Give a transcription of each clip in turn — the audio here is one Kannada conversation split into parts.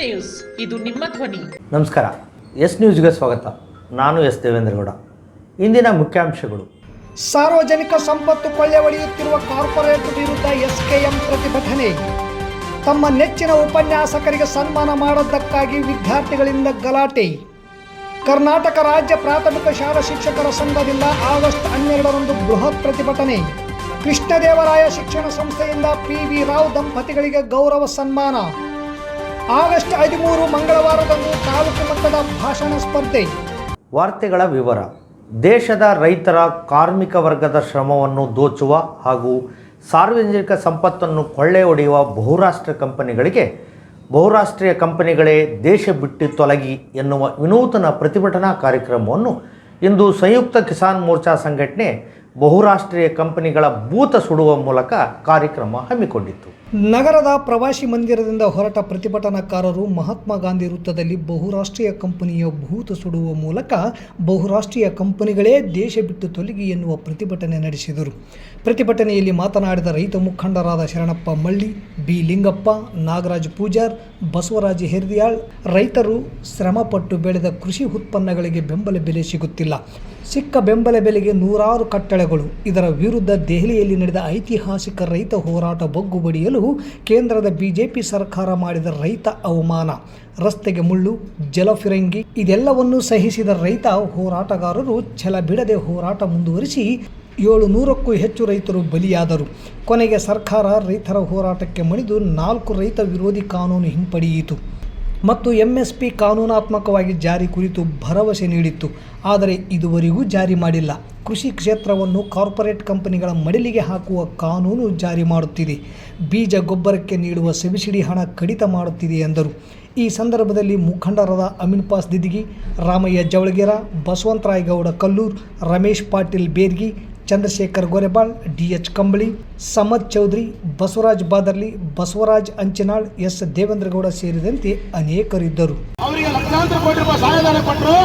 ನ್ಯೂಸ್ ಇದು ನಿಮ್ಮ ಧ್ವನಿ. ನಮಸ್ಕಾರ. ಎಸ್ ನ್ಯೂಸ್ಗೆ ಸ್ವಾಗತ. ನಾನು ಎಸ್ ದೇವೇಂದ್ರಗೌಡ ಇಂದಿನ ಮುಖ್ಯಾಂಶಗಳು. ಸಾರ್ವಜನಿಕ ಸಂಪತ್ತು ಕೊಳ್ಳೆ ಹೊಡೆಯುತ್ತಿರುವ ಕಾರ್ಪೊರೇಟ್ ವಿರುದ್ಧ ಎಸ್ಕೆಎಂ ಪ್ರತಿಭಟನೆ. ತಮ್ಮ ನೆಚ್ಚಿನ ಉಪನ್ಯಾಸಕರಿಗೆ ಸನ್ಮಾನ ಮಾಡದ್ದಕ್ಕಾಗಿ ವಿದ್ಯಾರ್ಥಿಗಳಿಂದ ಗಲಾಟೆ. ಕರ್ನಾಟಕ ರಾಜ್ಯ ಪ್ರಾಥಮಿಕ ಶಾಲಾ ಶಿಕ್ಷಕರ ಸಂಘದಿಂದ ಆಗಸ್ಟ್ ಹನ್ನೆರಡರಂದು ಬೃಹತ್ ಪ್ರತಿಭಟನೆ. ಕೃಷ್ಣದೇವರಾಯ ಶಿಕ್ಷಣ ಸಂಸ್ಥೆಯಿಂದ ಪಿ ವಿ ರಾವ್ ದಂಪತಿಗಳಿಗೆ ಗೌರವ ಸನ್ಮಾನ. ಆಗಸ್ಟ್ ಹದಿಮೂರು ಮಂಗಳವಾರದಂದು ತಾಲೂಕು ಮಟ್ಟದ ಭಾಷಣ ಸ್ಪರ್ಧೆ. ವಾರ್ತೆಗಳ ವಿವರ. ದೇಶದ ರೈತರ ಕಾರ್ಮಿಕ ವರ್ಗದ ಶ್ರಮವನ್ನು ದೋಚುವ ಹಾಗೂ ಸಾರ್ವಜನಿಕ ಸಂಪತ್ತನ್ನು ಕೊಳ್ಳೆ ಹೊಡೆಯುವ ಬಹುರಾಷ್ಟ್ರ ಕಂಪನಿಗಳಿಗೆ, ಬಹುರಾಷ್ಟ್ರೀಯ ಕಂಪನಿಗಳೇ ದೇಶ ಬಿಟ್ಟು ತೊಲಗಿ ಎನ್ನುವ ವಿನೂತನ ಪ್ರತಿಭಟನಾ ಕಾರ್ಯಕ್ರಮವನ್ನು ಇಂದು ಸಂಯುಕ್ತ ಕಿಸಾನ್ ಮೋರ್ಚಾ ಸಂಘಟನೆ ಬಹುರಾಷ್ಟ್ರೀಯ ಕಂಪನಿಗಳ ಭೂತ ಸುಡುವ ಮೂಲಕ ಕಾರ್ಯಕ್ರಮ ಹಮ್ಮಿಕೊಂಡಿತ್ತು. ನಗರದ ಪ್ರವಾಸಿ ಮಂದಿರದಿಂದ ಹೊರಟ ಪ್ರತಿಭಟನಾಕಾರರು ಮಹಾತ್ಮ ಗಾಂಧಿ ವೃತ್ತದಲ್ಲಿ ಬಹುರಾಷ್ಟ್ರೀಯ ಕಂಪನಿಯ ಭೂತ ಸುಡುವ ಮೂಲಕ ಬಹುರಾಷ್ಟ್ರೀಯ ಕಂಪನಿಗಳೇ ದೇಶ ಬಿಟ್ಟು ತೊಲಗಿ ಎನ್ನುವ ಪ್ರತಿಭಟನೆ ನಡೆಸಿದರು. ಪ್ರತಿಭಟನೆಯಲ್ಲಿ ಮಾತನಾಡಿದ ರೈತ ಮುಖಂಡರಾದ ಶರಣಪ್ಪ ಮಳ್ಳಿ, ಬಿ ಲಿಂಗಪ್ಪ, ನಾಗರಾಜ್ ಪೂಜಾರ್, ಬಸವರಾಜ್ ಹೆರ್ದಿಯಾಳ್ ರೈತರು ಶ್ರಮಪಟ್ಟು ಬೆಳೆದ ಕೃಷಿ ಉತ್ಪನ್ನಗಳಿಗೆ ಬೆಂಬಲ ಬೆಲೆ ಸಿಗುತ್ತಿಲ್ಲ. ಸಿಕ್ಕ ಬೆಂಬಲ ಬೆಲೆಗೆ ನೂರಾರು ಕಟ್ಟಳೆಗಳು. ಇದರ ವಿರುದ್ಧ ದೆಹಲಿಯಲ್ಲಿ ನಡೆದ ಐತಿಹಾಸಿಕ ರೈತ ಹೋರಾಟ ಬಗ್ಗು ಬಡಿಯಲು ಕೇಂದ್ರದ ಬಿಜೆಪಿ ಸರ್ಕಾರ ಮಾಡಿದ ರೈತ ಅವಮಾನ. ರಸ್ತೆಗೆ ಮುಳ್ಳು ಜಲಫಿರಂಗಿ ಇದೆಲ್ಲವನ್ನು ಸಹಿಸಿದ ರೈತ ಹೋರಾಟಗಾರರು ಛಲ ಬಿಡದೆ ಹೋರಾಟ ಮುಂದುವರಿಸಿ ಏಳು ನೂರಕ್ಕೂ ಹೆಚ್ಚು ರೈತರು ಬಲಿಯಾದರು. ಕೊನೆಗೆ ಸರ್ಕಾರ ರೈತರ ಹೋರಾಟಕ್ಕೆ ಮಣಿದು ನಾಲ್ಕು ರೈತ ವಿರೋಧಿ ಕಾನೂನು ಹಿಂಪಡೆಯಿತು. ಮತ್ತು ಎಂಎಸ್ಪಿ ಕಾನೂನಾತ್ಮಕವಾಗಿ ಜಾರಿ ಕುರಿತು ಭರವಸೆ ನೀಡಿತ್ತು. ಆದರೆ ಇದುವರೆಗೂ ಜಾರಿ ಮಾಡಿಲ್ಲ. ಕೃಷಿ ಕ್ಷೇತ್ರವನ್ನು ಕಾರ್ಪೊರೇಟ್ ಕಂಪನಿಗಳ ಮಡಿಲಿಗೆ ಹಾಕುವ ಕಾನೂನು ಜಾರಿ ಮಾಡುತ್ತಿದೆ. ಬೀಜ ಗೊಬ್ಬರಕ್ಕೆ ನೀಡುವ ಸಬ್ಸಿಡಿ ಹಣ ಕಡಿತ ಮಾಡುತ್ತಿದೆ ಎಂದರು. ಈ ಸಂದರ್ಭದಲ್ಲಿ ಮುಖಂಡರಾದ Ameen Pas Didigi Ramayya Javalagera, Basavantarayagouda Kallur, Ramesh Patil Bergi Chandrashekhar Gorebal D H Kambali Samad Chaudhary, Basavaraj Badarli, Basavaraj Anchanal, S. Devendragouda ಸೇರಿದಂತೆ ಅನೇಕರಿದ್ದರು. ಅವರಿಗೆ ಲಕ್ಷಾಂತರ ಕೋಟಿ ಕೊಟ್ಟರು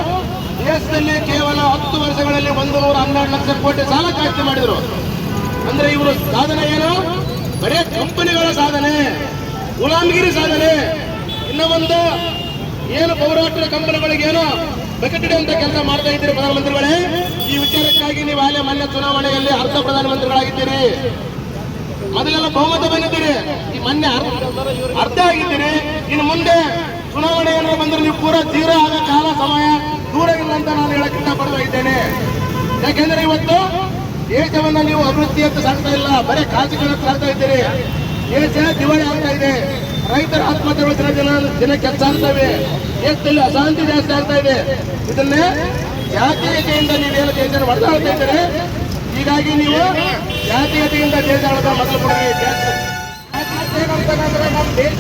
ದೇಶದಲ್ಲಿ ಕೇವಲ ಹತ್ತು ವರ್ಷಗಳಲ್ಲಿ ಒಂದು ನೂರ ಹನ್ನೆರಡು ಲಕ್ಷ ಕೋಟಿ ಸಾಲ ಕಾಯ್ದೆ ಮಾಡಿದರು. ಅಂದ್ರೆ ಇವರು ಸಾಧನೆ ಏನು? ಬರೇ ಕಂಪನಿಗಳ ಸಾಧನೆ, ಗುಲಾಮಗಿರಿ ಸಾಧನೆ. ಇನ್ನೊಂದು ಏನು ಬಹುರಾಷ್ಟ್ರೀಯ ಕಂಪನಿಗಳಿಗೆ ಏನು ಬಕೆಟ್ ಅಂತ ಕೆಲಸ ಮಾಡ್ತಾ ಇದ್ದೀರಿ ಪ್ರಧಾನಮಂತ್ರಿಗಳೇ. ಈ ವಿಚಾರಕ್ಕಾಗಿ ನೀವು ಅಲ್ಲೇ ಮೊನ್ನೆ ಚುನಾವಣೆಯಲ್ಲಿ ಅರ್ಧ ಪ್ರಧಾನಮಂತ್ರಿಗಳಾಗಿದ್ದೀರಿ. ಮೊದಲೆಲ್ಲ ಬಹುಮತ ಬಂದಿದ್ದೀರಿ. ಈ ಮೊನ್ನೆ ಅರ್ಧ- ಆಗಿದ್ದೀರಿ. ಇನ್ನು ಮುಂದೆ ಚುನಾವಣೆ ಏನಾದ್ರು ಬಂದ್ರೆ ನೀವು ಪೂರಾ ಜೀರೋ ಆದ ಕಾಲ ಸಮಯ ದೂರ ಇಲ್ಲ ಅಂತ ನಾನು ಹೇಳಕ್ಕೆ ಇಷ್ಟಪಡ್ತಾ ಇದ್ದೇನೆ. ಯಾಕೆಂದ್ರೆ ಇವತ್ತು ದೇಶವನ್ನ ನೀವು ಅಭಿವೃದ್ಧಿಯತ್ತ ಸಾಗ್ತಾ ಇಲ್ಲ. ಬರೀ ಕಾಸುಗಳತ್ತ ಸಾಗ್ತಾ ಇದ್ದೀರಿ. ದೇಶ ದಿವಾಳಿ ಆಗ್ತಾ ಇದೆ. ರೈತರ ಆತ್ಮಹತ್ಯೆಗಳು ದಿನ ದಿನ ದಿನಕ್ಕೆ ಹೆಚ್ಚಾಗ್ತವೆ ದೇಶದಲ್ಲಿ ಅಶಾಂತಿ ಜಾಸ್ತಿ ಆಗ್ತಾ ಇದೆ. ಇದನ್ನೇ ಜಾತೀಯತೆಯಿಂದ ನೀವೇನು ದೇಶನ ಹೊಡೆದಾಡ್ತಾ ಇದ್ದೀರಿ. ಹೀಗಾಗಿ ನೀವು ಜಾತೀಯತೆಯಿಂದ ದೇಶ ಮಾಡ್ತಾ ಮೊದಲು ಕೊಡಿ. ನಮ್ಮ ದೇಶ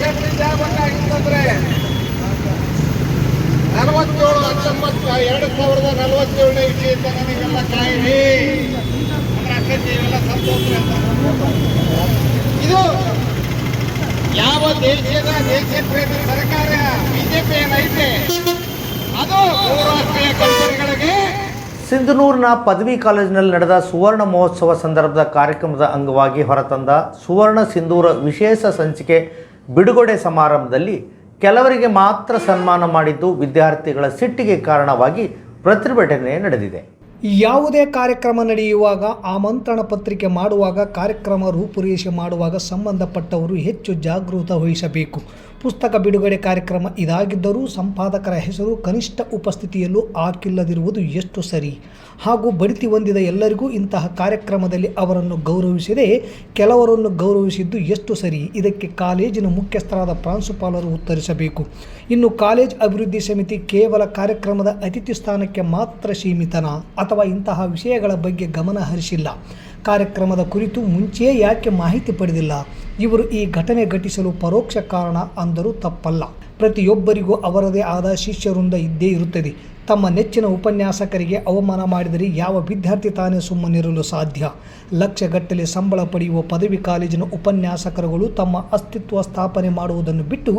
ನಲವತ್ತೇಳು, ಹತ್ತೊಂಬತ್ತು, ಎರಡು ಸಾವಿರದ ನಲವತ್ತೇಳನೇ ಇಸ್ವಿಯಿಂದ ನಮಗೆಲ್ಲ ಕಾಯಿರಿ. ಇವೆಲ್ಲ ಸಂತೋಷ ಇದು ಯಾವ ದೇಶದ ದೇಶ ಪ್ರೇಮ ಸರ್ಕಾರ? ಬಿಜೆಪಿ ಏನೈತೆ ಅದು ಬಹುರಾಷ್ಟ್ರೀಯ ಕಂಪನಿಗಳಿಗೆ. ಸಿಂಧನೂರಿನ ಪದವಿ ಕಾಲೇಜಿನಲ್ಲಿ ನಡೆದ ಸುವರ್ಣ ಮಹೋತ್ಸವ ಸಂದರ್ಭದ ಕಾರ್ಯಕ್ರಮದ ಅಂಗವಾಗಿ ಹೊರತಂದ ಸುವರ್ಣ ಸಿಂಧೂರ ವಿಶೇಷ ಸಂಚಿಕೆ ಬಿಡುಗಡೆ ಸಮಾರಂಭದಲ್ಲಿ ಕೆಲವರಿಗೆ ಮಾತ್ರ ಸನ್ಮಾನ ಮಾಡಿದ್ದು ವಿದ್ಯಾರ್ಥಿಗಳ ಸಿಟ್ಟಿಗೆ ಕಾರಣವಾಗಿ ಪ್ರತಿಭಟನೆ ನಡೆದಿದೆ. ಯಾವುದೇ ಕಾರ್ಯಕ್ರಮ ನಡೆಯುವಾಗ ಆಮಂತ್ರಣ ಪತ್ರಿಕೆ ಮಾಡುವಾಗ ಕಾರ್ಯಕ್ರಮ ರೂಪುರೇಷೆ ಮಾಡುವಾಗ ಸಂಬಂಧಪಟ್ಟವರು ಹೆಚ್ಚು ಜಾಗೃತ ವಹಿಸಬೇಕು. ಪುಸ್ತಕ ಬಿಡುಗಡೆ ಕಾರ್ಯಕ್ರಮ ಇದಾಗಿದ್ದರೂ ಸಂಪಾದಕರ ಹೆಸರು ಕನಿಷ್ಠ ಉಪಸ್ಥಿತಿಯಲ್ಲೂ ಹಾಕಿಲ್ಲದಿರುವುದು ಎಷ್ಟು ಸರಿ? ಹಾಗೂ ಬಡಿತಿ ಹೊಂದಿದ ಎಲ್ಲರಿಗೂ ಇಂತಹ ಕಾರ್ಯಕ್ರಮದಲ್ಲಿ ಅವರನ್ನು ಗೌರವಿಸದೆ ಕೆಲವರನ್ನು ಗೌರವಿಸಿದ್ದು ಎಷ್ಟು ಸರಿ? ಇದಕ್ಕೆ ಕಾಲೇಜಿನ ಮುಖ್ಯಸ್ಥರಾದ ಪ್ರಾಂಶುಪಾಲರು ಉತ್ತರಿಸಬೇಕು. ಇನ್ನು ಕಾಲೇಜ್ ಅಭಿವೃದ್ಧಿ ಸಮಿತಿ ಕೇವಲ ಕಾರ್ಯಕ್ರಮದ ಅತಿಥಿ ಸ್ಥಾನಕ್ಕೆ ಮಾತ್ರ ಸೀಮಿತನ? ಅಥವಾ ಇಂತಹ ವಿಷಯಗಳ ಬಗ್ಗೆ ಗಮನ ಹರಿಸಿಲ್ಲ? ಕಾರ್ಯಕ್ರಮದ ಕುರಿತು ಮುಂಚೆಯೇ ಯಾಕೆ ಮಾಹಿತಿ ಪಡೆದಿಲ್ಲ? ಇವರು ಈ ಘಟನೆ ಘಟಿಸಲು ಪರೋಕ್ಷ ಕಾರಣ ಅಂದರೂ ತಪ್ಪಲ್ಲ. ಪ್ರತಿಯೊಬ್ಬರಿಗೂ ಅವರದೇ ಆದ ಶಿಷ್ಯವೃಂದ ಇದ್ದೇ ಇರುತ್ತದೆ. ತಮ್ಮ ನೆಚ್ಚಿನ ಉಪನ್ಯಾಸಕರಿಗೆ ಅವಮಾನ ಮಾಡಿದರೆ ಯಾವ ವಿದ್ಯಾರ್ಥಿ ತಾನೇ ಸುಮ್ಮನಿರಲು ಸಾಧ್ಯ? ಲಕ್ಷಗಟ್ಟಲೆ ಸಂಬಳ ಪಡೆಯುವ ಪದವಿ ಕಾಲೇಜಿನ ಉಪನ್ಯಾಸಕರುಗಳು ತಮ್ಮ ಅಸ್ತಿತ್ವ ಸ್ಥಾಪನೆ ಮಾಡುವುದನ್ನು ಬಿಟ್ಟು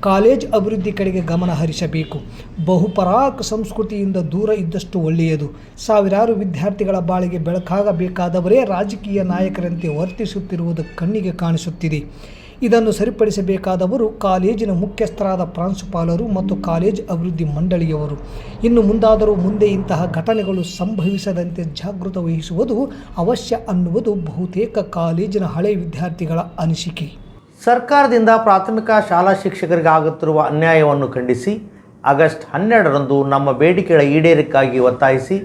ಕಾಲೇಜ್ ಅಭಿವೃದ್ಧಿ ಕಡೆಗೆ ಗಮನ ಹರಿಸಬೇಕು. ಬಹುಪರಾಕ್ ಸಂಸ್ಕೃತಿಯಿಂದ ದೂರ ಇದ್ದಷ್ಟು ಒಳ್ಳೆಯದು. ಸಾವಿರಾರು ವಿದ್ಯಾರ್ಥಿಗಳ ಬಾಳಿಗೆ ಬೆಳಕಾಗಬೇಕಾದವರೇ ರಾಜಕೀಯ ನಾಯಕರಂತೆ ವರ್ತಿಸುತ್ತಿರುವುದು ಕಣ್ಣಿಗೆ ಕಾಣಿಸುತ್ತಿದೆ. ಇದನ್ನು ಸರಿಪಡಿಸಬೇಕಾದವರು ಕಾಲೇಜಿನ ಮುಖ್ಯಸ್ಥರಾದ ಪ್ರಾಂಶುಪಾಲರು ಮತ್ತು ಕಾಲೇಜ್ ಅಭಿವೃದ್ಧಿ ಮಂಡಳಿಯವರು. ಇನ್ನು ಮುಂದಾದರೂ ಮುಂದೆ ಇಂತಹ ಘಟನೆಗಳು ಸಂಭವಿಸದಂತೆ ಜಾಗೃತ ವಹಿಸುವುದು ಅವಶ್ಯ ಅನ್ನುವುದು ಬಹುತೇಕ ಕಾಲೇಜಿನ ಹಳೆ ವಿದ್ಯಾರ್ಥಿಗಳ ಅನಿಸಿಕೆ. ಸರ್ಕಾರದಿಂದ ಪ್ರಾಥಮಿಕ ಶಾಲಾ ಶಿಕ್ಷಕರಿಗೆ ಆಗುತ್ತಿರುವ ಅನ್ಯಾಯವನ್ನು ಖಂಡಿಸಿ ಆಗಸ್ಟ್ ಹನ್ನೆರಡರಂದು ನಮ್ಮ ಬೇಡಿಕೆಗಳ ಈಡೇರಿಕೆಗಾಗಿ ಒತ್ತಾಯಿಸಿ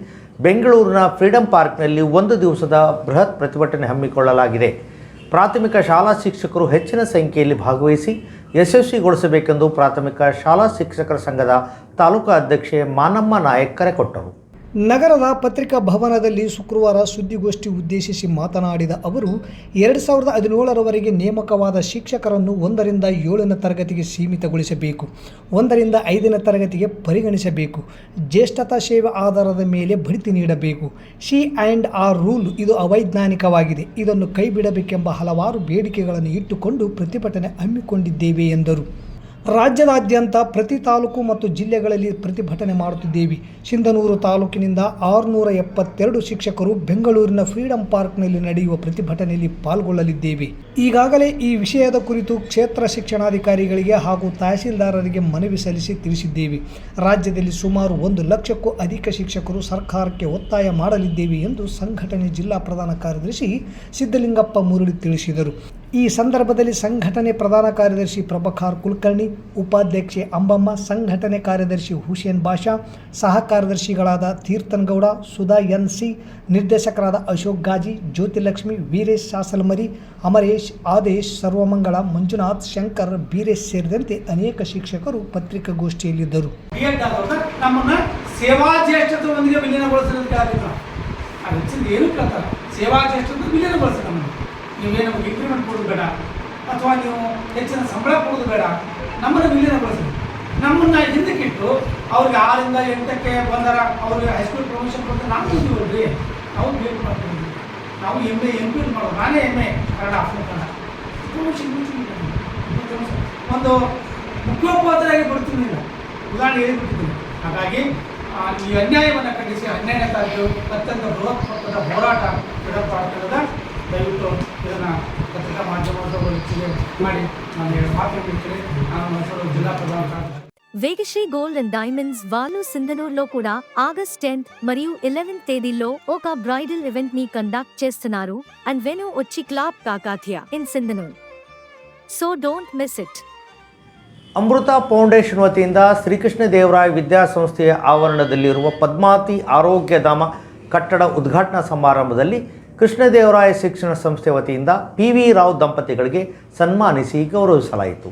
ಬೆಂಗಳೂರಿನ ಫ್ರೀಡಂ ಪಾರ್ಕ್ನಲ್ಲಿ ಒಂದು ದಿವಸದ ಬೃಹತ್ ಪ್ರತಿಭಟನೆ ಹಮ್ಮಿಕೊಳ್ಳಲಾಗಿದೆ. ಪ್ರಾಥಮಿಕ ಶಾಲಾ ಶಿಕ್ಷಕರು ಹೆಚ್ಚಿನ ಸಂಖ್ಯೆಯಲ್ಲಿ ಭಾಗವಹಿಸಿ ಯಶಸ್ವಿಗೊಳಿಸಬೇಕೆಂದು ಪ್ರಾಥಮಿಕ ಶಾಲಾ ಶಿಕ್ಷಕರ ಸಂಘದ ತಾಲೂಕು ಅಧ್ಯಕ್ಷೆ ಮಾನಮ್ಮ ನಾಯಕ್ ಕರೆ ಕೊಟ್ಟರು. ನಗರದ ಪತ್ರಿಕಾ ಭವನದಲ್ಲಿ ಶುಕ್ರವಾರ ಸುದ್ದಿಗೋಷ್ಠಿ ಉದ್ದೇಶಿಸಿ ಮಾತನಾಡಿದ ಅವರು, ಎರಡು ಸಾವಿರದ ಹದಿನೇಳರವರೆಗೆ ನೇಮಕವಾದ ಶಿಕ್ಷಕರನ್ನು ಒಂದರಿಂದ ಏಳನೇ ತರಗತಿಗೆ ಸೀಮಿತಗೊಳಿಸಬೇಕು, ಒಂದರಿಂದ ಐದನೇ ತರಗತಿಗೆ ಪರಿಗಣಿಸಬೇಕು, ಜ್ಯೇಷ್ಠತಾ ಸೇವೆ ಆಧಾರದ ಮೇಲೆ ಬಡ್ತಿ ನೀಡಬೇಕು. ಸಿ ಆ್ಯಂಡ್ ಆರ್ ರೂಲ್ ಇದು ಅವೈಜ್ಞಾನಿಕವಾಗಿದೆ. ಇದನ್ನು ಕೈಬಿಡಬೇಕೆಂಬ ಹಲವಾರು ಬೇಡಿಕೆಗಳನ್ನು ಇಟ್ಟುಕೊಂಡು ಪ್ರತಿಭಟನೆ ಹಮ್ಮಿಕೊಂಡಿದ್ದೇವೆ ಎಂದರು. ರಾಜ್ಯದಾದ್ಯಂತ ಪ್ರತಿ ತಾಲೂಕು ಮತ್ತು ಜಿಲ್ಲೆಗಳಲ್ಲಿ ಪ್ರತಿಭಟನೆ ಮಾಡುತ್ತಿದ್ದೇವೆ. ಸಿಂಧನೂರು ತಾಲೂಕಿನಿಂದ ಆರುನೂರ ಎಪ್ಪತ್ತೆರಡು ಶಿಕ್ಷಕರು ಬೆಂಗಳೂರಿನ ಫ್ರೀಡಂ ಪಾರ್ಕ್ನಲ್ಲಿ ನಡೆಯುವ ಪ್ರತಿಭಟನೆಯಲ್ಲಿ ಪಾಲ್ಗೊಳ್ಳಲಿದ್ದೇವೆ. ಈಗಾಗಲೇ ಈ ವಿಷಯದ ಕುರಿತು ಕ್ಷೇತ್ರ ಶಿಕ್ಷಣಾಧಿಕಾರಿಗಳಿಗೆ ಹಾಗೂ ತಹಸೀಲ್ದಾರರಿಗೆ ಮನವಿ ಸಲ್ಲಿಸಿ ತಿಳಿಸಿದ್ದೇವೆ. ರಾಜ್ಯದಲ್ಲಿ ಸುಮಾರು ಒಂದು ಲಕ್ಷಕ್ಕೂ ಅಧಿಕ ಶಿಕ್ಷಕರು ಸರ್ಕಾರಕ್ಕೆ ಒತ್ತಾಯ ಮಾಡಲಿದ್ದೇವೆ ಎಂದು ಸಂಘಟನೆ ಜಿಲ್ಲಾ ಪ್ರಧಾನ ಕಾರ್ಯದರ್ಶಿ ಸಿದ್ದಲಿಂಗಪ್ಪ ಮುರಳಿ ತಿಳಿಸಿದರು. ಈ ಸಂದರ್ಭದಲ್ಲಿ ಸಂಘಟನೆ ಪ್ರಧಾನ ಕಾರ್ಯದರ್ಶಿ ಪ್ರಭಾಕರ್ ಕುಲಕರ್ಣಿ, ಉಪಾಧ್ಯಕ್ಷೆ ಅಂಬಮ್ಮ, ಸಂಘಟನೆ ಕಾರ್ಯದರ್ಶಿ ಹುಸೇನ್ ಬಾಷಾ ಸಹ ಕಾರ್ಯದರ್ಶಿಗಳಾದ ತೀರ್ಥನ್ಗೌಡ ಸುಧಾ ಎನ್ ಸಿ, ನಿರ್ದೇಶಕರಾದ ಅಶೋಕ್ ಗಾಜಿ, ಜ್ಯೋತಿಲಕ್ಷ್ಮಿ, ವೀರೇಶ್ ಸಾಸಲ್ಮರಿ, ಅಮರೇಶ್, ಆದೇಶ್, ಸರ್ವಮಂಗಳ, ಮಂಜುನಾಥ್, ಶಂಕರ್, ಬೀರೇಶ್ ಸೇರಿದಂತೆ ಅನೇಕ ಶಿಕ್ಷಕರು ಪತ್ರಿಕಾಗೋಷ್ಠಿಯಲ್ಲಿದ್ದರು. ಸೇವಾ ನೀವೇ ನಮಗೆ ಕೊಡೋದು ಬೇಡ. ಅಥವಾ ನೀವು ಹೆಚ್ಚಿನ ಸಂಬಳ ಕೊಡೋದು ಬೇಡ. ನಮ್ಮನ್ನು ವಿಲೀನಗೊಳಿಸಿ ನಮ್ಮನ್ನ ಹಿಂದಕ್ಕಿಟ್ಟು ಅವ್ರಿಗೆ ಆರಿಂದ ಎಂಟಕ್ಕೆ ಬಂದರ ಅವ್ರಿಗೆ ಹೈಸ್ಕೂಲ್ ಪ್ರಮೋಷನ್ ಕೊಟ್ಟು ನಾವು ಇದ್ದೀವಲ್ರಿ ನಾವು ಬೇಕು ಮಾಡ್ತೀವಿ. ನಾವು ಎಂ ಎ ಎಂ ಮಾಡೋದು. ನಾನೇ M A Kannada African Kannada. Promotion ಒಂದು ಮುಖ್ಯೋಪಾಧ್ಯಾಯರಾಗಿ ನೀವು ಉದಾಹರಣೆ ಹೇಳಿಬಿಟ್ಟಿದ್ದೀನಿ ಹಾಗಾಗಿ ಈ ಅನ್ಯಾಯವನ್ನು ಖಂಡಿಸಿ ಹನ್ನೆರಡನೇ ತಾರೀಕು ಅತ್ಯಂತ ಬೃಹತ್ ಮಟ್ಟದ ಹೋರಾಟ ಇಡಪಾಡ್ತದ ದಯವಿಟ್ಟು ಇದನ್ನು ಪತ್ರಿಕಾ ಮಾಧ್ಯಮದವರು ಹೆಚ್ಚಿಗೆ ಮಾಡಿ ನಾನು ಎರಡು ಮಾತು ಹೇಳ್ತೀನಿ ನಾನು ಮೈಸೂರು ಜಿಲ್ಲಾ ಪ್ರಧಾನ ಕಾರ್ಯದರ್ಶಿ వేగశ్రీ గోల్డ్ అండ్ డైమండ్స్ వాళ్ళు సింధనూర్లో కూడా ఆగస్ట్ టెన్త్ మరియు ఎలెవెన్త్ తేదీల్లో ఒక బ్రైడల్ ఈవెంట్ ని కండక్ట్ చేస్తున్నారు అండ్ వెను వచ్చి club Kakatiya in Sindhanur so don't miss it Amrutha foundation ವತಿಯಿಂದ ಶ್ರೀಕೃಷ್ಣ ದೇವರಾಯ ವಿದ್ಯಾಸಂಸ್ಥೆಯ ಆವರಣದಲ್ಲಿರುವ ಪದ್ಮಾವತಿ ಆರೋಗ್ಯಧಾಮ ಕಟ್ಟಡ ಉದ್ಘಾಟನಾ ಸಮಾರಂಭದಲ್ಲಿ ಕೃಷ್ಣದೇವರಾಯ ಶಿಕ್ಷಣ ಸಂಸ್ಥೆ ವತಿಯಿಂದ ಪಿ ವಿ ರಾವ್ ದಂಪತಿಗಳಿಗೆ ಸನ್ಮಾನಿಸಿ ಗೌರವಿಸಲಾಯಿತು.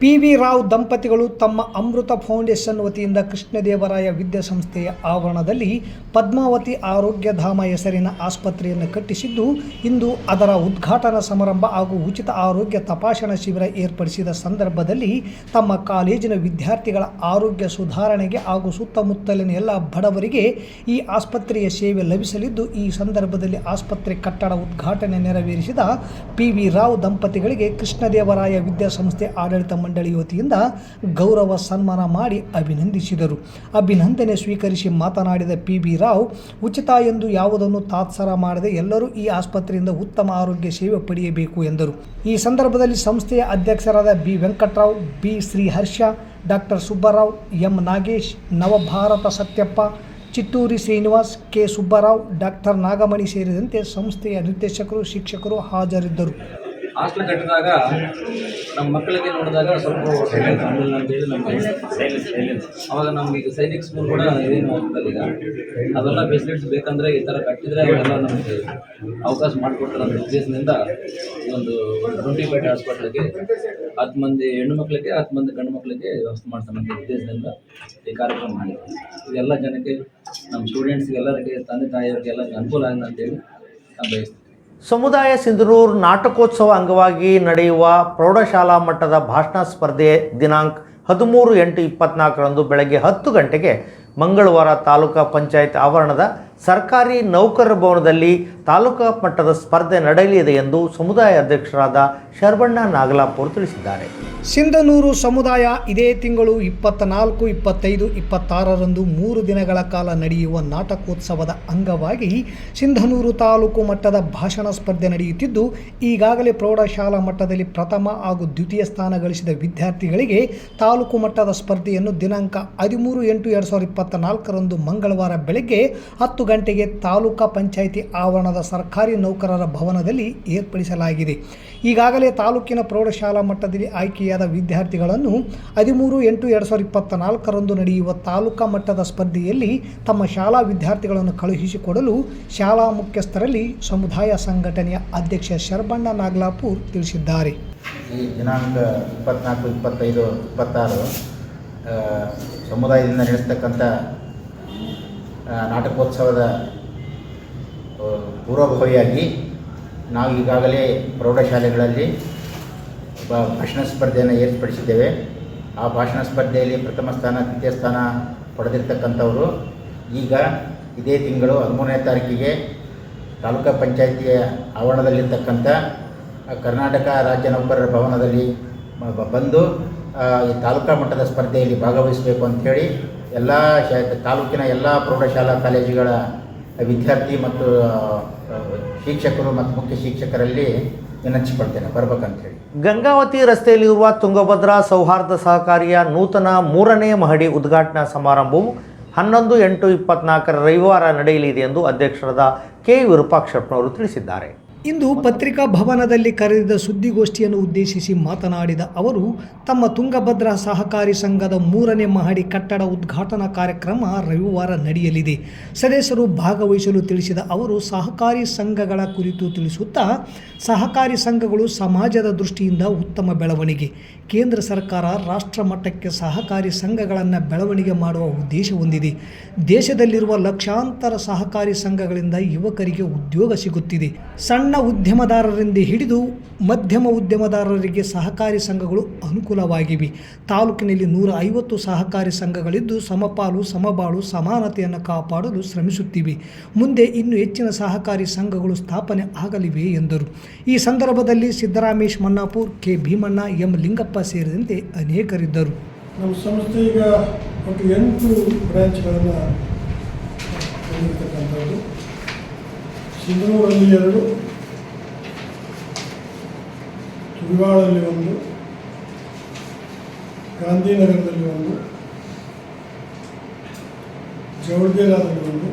ಪಿ ವಿ ರಾವ್ ದಂಪತಿಗಳು ತಮ್ಮ ಅಮೃತ ಫೌಂಡೇಶನ್ ವತಿಯಿಂದ ಕೃಷ್ಣದೇವರಾಯ ವಿದ್ಯಾಸಂಸ್ಥೆಯ ಆವರಣದಲ್ಲಿ ಪದ್ಮಾವತಿ ಆರೋಗ್ಯಧಾಮ ಹೆಸರಿನ ಆಸ್ಪತ್ರೆಯನ್ನು ಕಟ್ಟಿಸಿದ್ದು, ಇಂದು ಅದರ ಉದ್ಘಾಟನಾ ಸಮಾರಂಭ ಹಾಗೂ ಉಚಿತ ಆರೋಗ್ಯ ತಪಾಸಣಾ ಶಿಬಿರ ಏರ್ಪಡಿಸಿದ ಸಂದರ್ಭದಲ್ಲಿ ತಮ್ಮ ಕಾಲೇಜಿನ ವಿದ್ಯಾರ್ಥಿಗಳ ಆರೋಗ್ಯ ಸುಧಾರಣೆಗೆ ಹಾಗೂ ಸುತ್ತಮುತ್ತಲಿನ ಎಲ್ಲ ಬಡವರಿಗೆ ಈ ಆಸ್ಪತ್ರೆಯ ಸೇವೆ ಲಭಿಸಲಿದ್ದು, ಈ ಸಂದರ್ಭದಲ್ಲಿ ಆಸ್ಪತ್ರೆ ಕಟ್ಟಡ ಉದ್ಘಾಟನೆ ನೆರವೇರಿಸಿದ ಪಿ ವಿ ರಾವ್ ದಂಪತಿಗಳಿಗೆ ಕೃಷ್ಣದೇವರಾಯ ವಿದ್ಯಾಸಂಸ್ಥೆ ಆಡಳಿತ ಮಂಡಳಿ ವತಿಯಿಂದ ಗೌರವ ಸನ್ಮಾನ ಮಾಡಿ ಅಭಿನಂದಿಸಿದರು. ಅಭಿನಂದನೆ ಸ್ವೀಕರಿಸಿ ಮಾತನಾಡಿದ ಪಿ ಬಿ ರಾವ್, ಉಚಿತ ಎಂದು ಯಾವುದನ್ನು ತಾತ್ಸಾರ ಮಾಡದೆ ಎಲ್ಲರೂ ಈ ಆಸ್ಪತ್ರೆಯಿಂದ ಉತ್ತಮ ಆರೋಗ್ಯ ಸೇವೆ ಪಡೆಯಬೇಕು ಎಂದರು. ಈ ಸಂದರ್ಭದಲ್ಲಿ ಸಂಸ್ಥೆಯ ಅಧ್ಯಕ್ಷರಾದ B. Venkatarao, B. Shriharsha doctor Subbarao, M. Nagesh, Navabharata Satyappa, Chitturi Srinivas, K. Subbarao doctor Nagamani ಸೇರಿದಂತೆ ಸಂಸ್ಥೆಯ ನಿರ್ದೇಶಕರು, ಶಿಕ್ಷಕರು ಹಾಜರಿದ್ದರು. ಹಾಸ್ಟೆಲ್ ಕಟ್ಟಿದಾಗ ನಮ್ಮ ಮಕ್ಕಳಿಗೆ ನೋಡಿದಾಗ ಸ್ವಲ್ಪ ಅಂತೇಳಿ ನಮಗೆ ಅವಾಗ ನಮ್ಗೆ ಈಗ ಸೈನಿಕ್ ಸ್ಕೂಲ್ ಕೂಡ ಏನು ಆಗ್ತದೆ ಅದೆಲ್ಲ ಫೆಸಿಲಿಟೀಸ್ ಬೇಕಂದ್ರೆ ಈ ಥರ ಕಟ್ಟಿದ್ರೆ ಅವೆಲ್ಲ ನಮಗೆ ಅವಕಾಶ ಮಾಡಿಕೊಡ್ತಾರೆ ಅನ್ನೋ ಉದ್ದೇಶದಿಂದ ಒಂದು ಫೈಟ್ ಹಾಸ್ಪಿಟ್ಲಿಗೆ ಹತ್ತು ಮಂದಿ ಹೆಣ್ಣು ಮಕ್ಕಳಿಗೆ, ಹತ್ತು ಮಂದಿ ಗಂಡು ಮಕ್ಕಳಿಗೆ ವ್ಯವಸ್ಥೆ ಮಾಡ್ತಾನೆ ಉದ್ದೇಶದಿಂದ ಈ ಕಾರ್ಯಕ್ರಮ ಮಾಡಿದ್ವಿ. ಇದೆಲ್ಲ ಜನಕ್ಕೆ, ನಮ್ಮ ಸ್ಟೂಡೆಂಟ್ಸ್ಗೆಲ್ಲರಿಗೆ ತಂದೆ ತಾಯಿಯವರಿಗೆ ಅನುಕೂಲ ಆಗಿದೆ ಅಂತೇಳಿ ನಾನು ಬಯಸ್ತೀನಿ. ಸಮುದಾಯ ಸಿಂಧನೂರು ನಾಟಕೋತ್ಸವ ಅಂಗವಾಗಿ ನಡೆಯುವ ಪ್ರೌಢಶಾಲಾ ಮಟ್ಟದ ಭಾಷಣ ಸ್ಪರ್ಧೆ ದಿನಾಂಕ ಹದಿಮೂರು ಎಂಟು ಇಪ್ಪತ್ನಾಲ್ಕರಂದು ಬೆಳಗ್ಗೆ ಹತ್ತು ಗಂಟೆಗೆ ಮಂಗಳವಾರ ತಾಲೂಕಾ ಪಂಚಾಯತ್ ಆವರಣದ ಸರ್ಕಾರಿ ನೌಕರರ ಭವನದಲ್ಲಿ ತಾಲೂಕಾ ಮಟ್ಟದ ಸ್ಪರ್ಧೆ ನಡೆಯಲಿದೆ ಎಂದು ಸಮುದಾಯ ಅಧ್ಯಕ್ಷರಾದ ಶರಬಣ್ಣ ನಾಗಲಾಪುರ್ ತಿಳಿಸಿದ್ದಾರೆ. ಸಿಂಧನೂರು ಸಮುದಾಯ ಇದೇ ತಿಂಗಳು ಇಪ್ಪತ್ತ ನಾಲ್ಕು ಇಪ್ಪತ್ತೈದು, ಇಪ್ಪತ್ತಾರರಂದು ಮೂರು ದಿನಗಳ ಕಾಲ ನಡೆಯುವ ನಾಟಕೋತ್ಸವದ ಅಂಗವಾಗಿ ಸಿಂಧನೂರು ತಾಲೂಕು ಮಟ್ಟದ ಭಾಷಣ ಸ್ಪರ್ಧೆ ನಡೆಯುತ್ತಿದ್ದು, ಈಗಾಗಲೇ ಪ್ರೌಢಶಾಲಾ ಮಟ್ಟದಲ್ಲಿ ಪ್ರಥಮ ಹಾಗೂ ದ್ವಿತೀಯ ಸ್ಥಾನ ಗಳಿಸಿದ ವಿದ್ಯಾರ್ಥಿಗಳಿಗೆ ತಾಲೂಕು ಮಟ್ಟದ ಸ್ಪರ್ಧೆಯನ್ನು ದಿನಾಂಕ ಹದಿಮೂರು ಎಂಟು ಎರಡು ಸಾವಿರದ ಇಪ್ಪತ್ತ ಮಂಗಳವಾರ ಬೆಳಗ್ಗೆ ಹತ್ತು ಗಂಟೆಗೆ ತಾಲೂಕಾ ಪಂಚಾಯಿತಿ ಆವರಣದ ಸರ್ಕಾರಿ ನೌಕರರ ಭವನದಲ್ಲಿ ಏರ್ಪಡಿಸಲಾಗಿದೆ. ಈಗಾಗಲೇ ತಾಲೂಕಿನ ಪ್ರೌಢಶಾಲಾ ಮಟ್ಟದಲ್ಲಿ ಆಯ್ಕೆಯಾದ ವಿದ್ಯಾರ್ಥಿಗಳನ್ನು ಹದಿಮೂರು ಎಂಟು ಎರಡು ಸಾವಿರದ ಇಪ್ಪತ್ತ ನಾಲ್ಕರಂದು ನಡೆಯುವ ತಾಲೂಕಾ ಮಟ್ಟದ ಸ್ಪರ್ಧೆಯಲ್ಲಿ ತಮ್ಮ ಶಾಲಾ ವಿದ್ಯಾರ್ಥಿಗಳನ್ನು ಕಳುಹಿಸಿಕೊಡಲು ಶಾಲಾ ಮುಖ್ಯಸ್ಥರಲ್ಲಿ ಸಮುದಾಯ ಸಂಘಟನೆಯ ಅಧ್ಯಕ್ಷ ಶರಬಣ್ಣ ನಾಗ್ಲಾಪುರ್ ತಿಳಿಸಿದ್ದಾರೆ. ದಿನಾಂಕ ಇಪ್ಪತ್ನಾಲ್ಕು, ಇಪ್ಪತ್ತೈದು, ಇಪ್ಪತ್ತಾರು ಸಮುದಾಯದಿಂದ ನಡೆಸ್ತಕ್ಕಂಥ ನಾಟಕೋತ್ಸವದ ಪೂರ್ವಭಾವಿಯಾಗಿ ನಾವು ಈಗಾಗಲೇ ಪ್ರೌಢಶಾಲೆಗಳಲ್ಲಿ ಭಾಷಣ ಸ್ಪರ್ಧೆಯನ್ನು ಏರ್ಪಡಿಸಿದ್ದೇವೆ. ಆ ಭಾಷಣ ಸ್ಪರ್ಧೆಯಲ್ಲಿ ಪ್ರಥಮ ಸ್ಥಾನ, ದ್ವಿತೀಯ ಸ್ಥಾನ ಪಡೆದಿರ್ತಕ್ಕಂಥವರು. ಈಗ ಇದೇ ತಿಂಗಳು ಹದಿಮೂರನೇ ತಾರೀಕಿಗೆ ತಾಲೂಕಾ ಪಂಚಾಯಿತಿಯ ಆವರಣದಲ್ಲಿರ್ತಕ್ಕಂಥ ಕರ್ನಾಟಕ ರಾಜ್ಯ ನೌಕರರ ಭವನದಲ್ಲಿ ಬಂದು ಈ ತಾಲೂಕಾ ಮಟ್ಟದ ಸ್ಪರ್ಧೆಯಲ್ಲಿ ಭಾಗವಹಿಸಬೇಕು ಅಂಥೇಳಿ ಎಲ್ಲ ಶ, ತಾಲೂಕಿನ ಎಲ್ಲ ಪ್ರೌಢಶಾಲಾ ಕಾಲೇಜುಗಳ ವಿದ್ಯಾರ್ಥಿ ಮತ್ತು ಶಿಕ್ಷಕರು ಮತ್ತು ಮುಖ್ಯ ಶಿಕ್ಷಕರಲ್ಲಿ ವಿನಂತಿಸಿಕೊಳ್ತೇನೆ, ಬರ್ಬೇಕಂತೇಳಿ. ಗಂಗಾವತಿ ರಸ್ತೆಯಲ್ಲಿರುವ ತುಂಗಭದ್ರಾ ಸೌಹಾರ್ದ ಸಹಕಾರಿಯ ನೂತನ ಮೂರನೇ ಮಹಡಿ ಉದ್ಘಾಟನಾ ಸಮಾರಂಭವು ಹನ್ನೊಂದು ಎಂಟು ಇಪ್ಪತ್ನಾಲ್ಕರ ರವಿವಾರ ನಡೆಯಲಿದೆ ಎಂದು ಅಧ್ಯಕ್ಷರಾದ ಕೆ ವಿರೂಪಾಕ್ಷಪ್ಪನವರು ತಿಳಿಸಿದ್ದಾರೆ. ಇಂದು ಪತ್ರಿಕಾ ಭವನದಲ್ಲಿ ಕರೆದಿದ್ದ ಸುದ್ದಿಗೋಷ್ಠಿಯನ್ನು ಉದ್ದೇಶಿಸಿ ಮಾತನಾಡಿದ ಅವರು ತಮ್ಮ ತುಂಗಭದ್ರಾ ಸಹಕಾರಿ ಸಂಘದ ಮೂರನೇ ಮಹಡಿ ಕಟ್ಟಡ ಉದ್ಘಾಟನಾ ಕಾರ್ಯಕ್ರಮ ರವಿವಾರ ನಡೆಯಲಿದೆ. ಸದಸ್ಯರು ಭಾಗವಹಿಸಲು ತಿಳಿಸಿದ ಅವರು ಸಹಕಾರಿ ಸಂಘಗಳ ಕುರಿತು ತಿಳಿಸುತ್ತಾ ಸಹಕಾರಿ ಸಂಘಗಳು ಸಮಾಜದ ದೃಷ್ಟಿಯಿಂದ ಉತ್ತಮ ಬೆಳವಣಿಗೆ. ಕೇಂದ್ರ ಸರ್ಕಾರ ರಾಷ್ಟ್ರ ಮಟ್ಟಕ್ಕೆ ಸಹಕಾರಿ ಸಂಘಗಳನ್ನು ಬೆಳವಣಿಗೆ ಮಾಡುವ ಉದ್ದೇಶ ಹೊಂದಿದೆ. ದೇಶದಲ್ಲಿರುವ ಲಕ್ಷಾಂತರ ಸಹಕಾರಿ ಸಂಘಗಳಿಂದ ಯುವಕರಿಗೆ ಉದ್ಯೋಗ ಸಿಗುತ್ತಿದೆ. ಸಣ್ಣ ಉದ್ಯಮದಾರರಿಂದ ಹಿಡಿದು ಮಧ್ಯಮ ಉದ್ಯಮದಾರರಿಗೆ ಸಹಕಾರಿ ಸಂಘಗಳು ಅನುಕೂಲವಾಗಿವೆ. ತಾಲೂಕಿನಲ್ಲಿ ನೂರ ಐವತ್ತು ಸಹಕಾರಿ ಸಂಘಗಳಿದ್ದು ಸಮಪಾಲು, ಸಮಬಾಳು, ಸಮಾನತೆಯನ್ನು ಕಾಪಾಡಲು ಶ್ರಮಿಸುತ್ತಿವೆ. ಮುಂದೆ ಇನ್ನು ಹೆಚ್ಚಿನ ಸಹಕಾರಿ ಸಂಘಗಳು ಸ್ಥಾಪನೆ ಆಗಲಿವೆ ಎಂದರು. ಈ ಸಂದರ್ಭದಲ್ಲಿ ಸಿದ್ದರಾಮೇಶ್ ಮನ್ನಾಪುರ್, ಕೆ. ಭೀಮಣ್ಣ, ಎಂ. ಲಿಂಗಪ್ಪ ಸೇರಿದಂತೆ ಅನೇಕರಿದ್ದರು. ನಮ್ಮ ಸಂಸ್ಥೆ ಈಗ ಒಟ್ಟು ಎಂಟು ಹೊಂದಿರತಕ್ಕಂಥದ್ದು. ಸಿಂಧನೂರಲ್ಲಿ ಎರಡು ತುಳಿವಾಳಲ್ಲಿ ಒಂದು, ಗಾಂಧಿನಗರದಲ್ಲಿ ಒಂದು ಜವಳಗೇರಾದಲ್ಲಿ ಒಂದು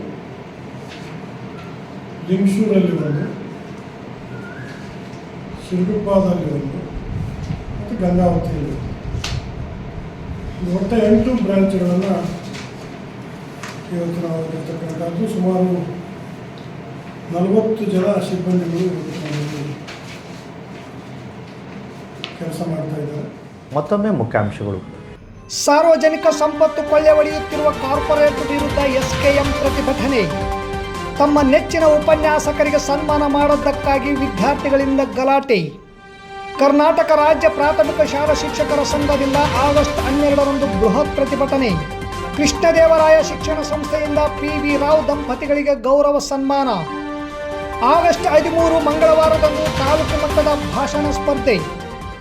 ಲಿಂಗ್ಶೂರಲ್ಲಿ ಒಂದು, ಸಿರುಗುಪ್ಪಾದಲ್ಲಿ ಒಂದು ಮತ್ತು ಗಂಗಾವತಿಯಲ್ಲಿ ಒಟ್ಟು ಎಂಟು ಬ್ರಾಂಚ್ಗಳನ್ನು ಇವತ್ತು ನಾವು ಇರ್ತಕ್ಕಂಥದ್ದು ಸುಮಾರು ನಲವತ್ತು ಜನ ಸಿಬ್ಬಂದಿಗಳು ಇವತ್ತು ನಮ್ಮಲ್ಲಿ ಕೆಲಸ ಮಾಡ್ತಾ ಇದ್ದಾರೆ. ಮತ್ತೊಮ್ಮೆ ಮುಖ್ಯಾಂಶಗಳು. ಸಾರ್ವಜನಿಕ ಸಂಪತ್ತು ಕೊಳ್ಳೆ ಹೊಡೆಯುತ್ತಿರುವ ಕಾರ್ಪೊರೇಟ್ ವಿರುದ್ಧ ಎಸ್ಕೆಎಂ ಪ್ರತಿಭಟನೆ. ತಮ್ಮ ನೆಚ್ಚಿನ ಉಪನ್ಯಾಸಕರಿಗೆ ಸನ್ಮಾನ ಮಾಡೋದಕ್ಕಾಗಿ ವಿದ್ಯಾರ್ಥಿಗಳಿಂದ ಗಲಾಟೆ. ಕರ್ನಾಟಕ ರಾಜ್ಯ ಪ್ರಾಥಮಿಕ ಶಾಲಾ ಶಿಕ್ಷಕರ ಸಂಘದಿಂದ ಆಗಸ್ಟ್ ಹನ್ನೆರಡರಂದು ಬೃಹತ್ ಪ್ರತಿಭಟನೆ. ಕೃಷ್ಣದೇವರಾಯ ಶಿಕ್ಷಣ ಸಂಸ್ಥೆಯಿಂದ ಪಿ ವಿ ರಾವ್ ದಂಪತಿಗಳಿಗೆ ಗೌರವ ಸನ್ಮಾನ. ಆಗಸ್ಟ್ ಹದಿಮೂರು ಮಂಗಳವಾರದಂದು ತಾಲೂಕು ಮಟ್ಟದ ಭಾಷಣ ಸ್ಪರ್ಧೆ.